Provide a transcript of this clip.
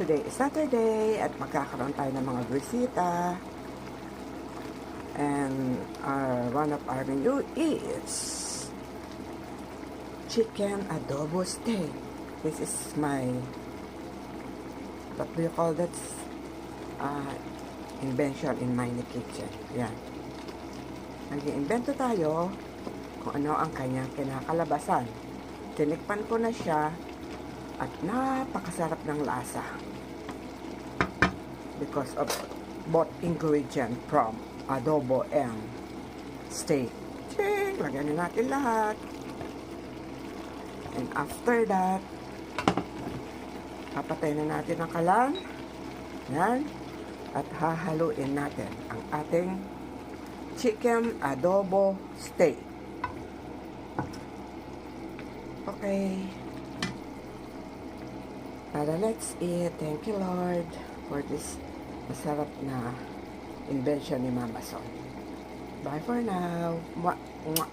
Today is Saturday at magkakaroon tayo ng mga bisita. And our, one of our menu is chicken adobo steak. This is my, what do you call that? Uh, invention in my kitchen. Yan. Nag-iimbento tayo kung ano ang kanyang kinakalabasan. Tinikpan ko na siya at napakasarap ng lasa because of both ingredient from adobo and steak. Ching! Lagyan na natin lahat. And after that, papatay na natin ang kalan. Yan. At hahaluin natin ang ating chicken adobo steak. Okay. Para let's eat. Thank you, Lord, for this masarap na invention ni Mama Son. Bye for now. Mwah, mwah.